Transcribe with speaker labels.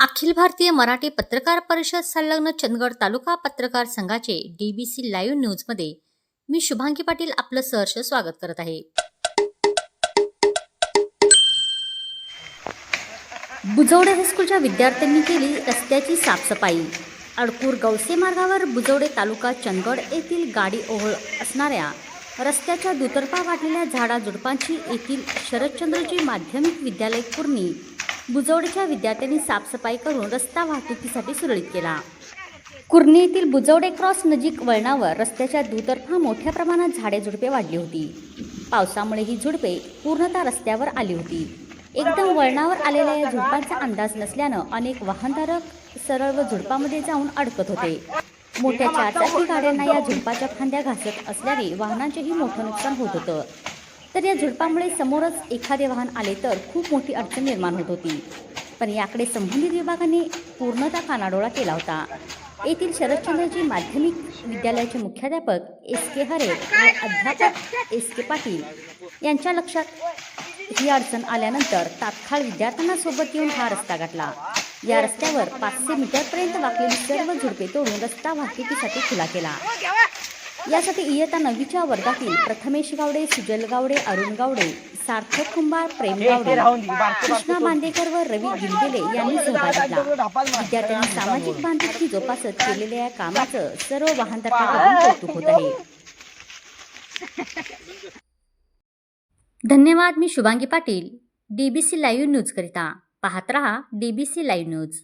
Speaker 1: अखिल भारतीय मराठी पत्रकार परिषद संलग्न चंदगड तालुका पत्रकार संघाचे डीबीसी लाईव्ह न्यूजमध्ये मी शुभांगी पाटील आपलं सहर्ष स्वागत करत आहे. बुजवडे हायस्कूलच्या विद्यार्थ्यांनी केली रस्त्याची साफसफाई. अडकूर गवसे मार्गावर बुजवडे तालुका चंदगड येथील गाडी ओहळ असणाऱ्या रस्त्याच्या दुतर्फा वाढलेल्या झाडाझुडपांची येथील शरदचंद्रजी माध्यमिक विद्यालय पूर्णी बुजवडेच्या विद्यार्थ्यांनी साफसफाई करून रस्ता वाहतुकीसाठी सुरळीत केला. कुर्णी येथील बुजवडे क्रॉस नजीक वळणावर रस्त्याच्या दुतर्फा मोठ्या प्रमाणात झाडे झुडपे वाढली होती. पावसामुळे ही झुडपे पूर्णतः रस्त्यावर आली होती. एकदम वळणावर आलेल्या या झुडपांचा अंदाज नसल्यानं अनेक वाहनधारक सरळ व झुडपामध्ये जाऊन अडकत होते. मोठ्या चारचाकी गाड्यांना या झुडपाच्या फांद्या घासत असल्याने वाहनांचेही मोठं नुकसान होत होतं. तर या झुडपामुळे समोरच एखादे वाहन आले तर खूप मोठी अडचण निर्माण होत होती. पण याकडे संबंधित विभागाने पूर्णतः कानाडोळा केला होता. येथील शरदचंद्रजी माध्यमिक विद्यालयाचे मुख्याध्यापक एस के हरे व अध्यापक एस के पाटील यांच्या लक्षात ही अडचण आल्यानंतर तात्काळ विद्यार्थ्यांना सोबत घेऊन हा रस्ता गाठला. या रस्त्यावर पाचशे मीटरपर्यंत वाकलेली सर्व झुडपे तोडून रस्ता वाहतुकीसाठी खुला केला. यासाठी इयत्ता नववीच्या वर्गातील प्रथमेश गावडे सुजल गावडे अरुण गावडे सार्थक कुंभार प्रेम गावडे कृष्णा बांदेकर व रवी गिलगेले यांनी सहभाग घेतला. विद्यार्थ्यांनी सामाजिक बांधिलकी जोपासत केलेल्या या कामाचं सर्व वाहनधारकांकडून कौतुक होत आहे. धन्यवाद मी Shubhangi Patil DBC live news करिता पाहत रहा डीबीसी लाईव्ह न्यूज.